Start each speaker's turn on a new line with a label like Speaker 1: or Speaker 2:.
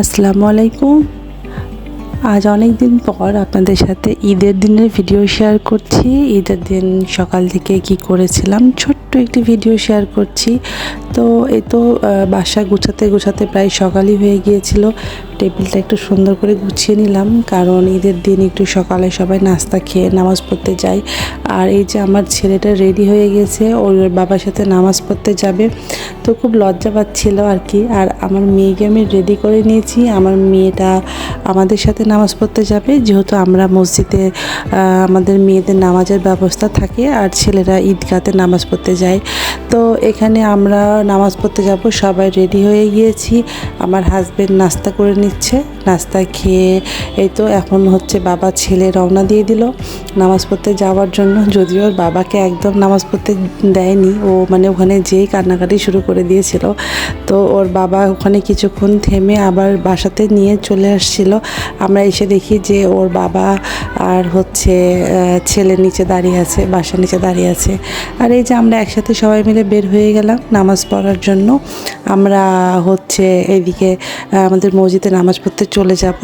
Speaker 1: আসসালামু আলাইকুম। আজ অনেক দিন পর আপনাদের সাথে ঈদের দিনের ভিডিও শেয়ার করছি। ঈদের দিন সকাল থেকে কি করেছিলাম? ছোট্ট একটি ভিডিও শেয়ার করছি। তো এই তো বাসা গুছাতে গুছাতে প্রায় সকালই হয়ে গিয়েছিল। টেবিলটা একটু সুন্দর করে গুছিয়ে নিলাম, কারণ ঈদের দিন একটু সকালে সবাই নাস্তা খেয়ে নামাজ পড়তে যায়। আর এই যে আমার ছেলেটা রেডি হয়ে গেছে, ওর বাবার সাথে নামাজ পড়তে যাবে। তো খুব লজ্জা পাচ্ছিল আর কি। আর আমার মেয়েকে আমি রেডি করে নিয়েছি। আমার মেয়েটা আমাদের সাথে নামাজ পড়তে যাবে, যেহেতু আমরা মসজিদে আমাদের মেয়েদের নামাজের ব্যবস্থা থাকে। আর ছেলেরা ঈদগাতে নামাজ পড়তে যায় তো এখানে আমরা নামাজ পড়তে যাব, সবাই রেডি হয়ে গিয়েছি। আমার হাজবেন্ড নাস্তা করে নিচ্ছে। নাস্তা খেয়ে এই তো এখন হচ্ছে বাবা ছেলে রওনা দিয়ে দিল নামাজ পড়তে যাওয়ার জন্য। যদিও বাবাকে একদম নামাজ পড়তে দেয়নি, ও মানে ওখানে যেই কান্নাকাটি শুরু করে দিয়েছিল। তো ওর বাবা ওখানে কিছুক্ষণ থেমে আবার বাসাতে নিয়ে চলে আসছিল। আমরা এসে দেখি যে ওর বাবা আর হচ্ছে ছেলে নিচে দাঁড়িয়ে আছে, বাসার নিচে দাঁড়িয়ে আছে। আর এই যে আমরা একসাথে সবাই মিলে বের হয়ে গেলাম নামাজ পড়ার জন্য। আমরা হচ্ছে এদিকে আমাদের মসজিদে নামাজ পড়তে চলে যাব।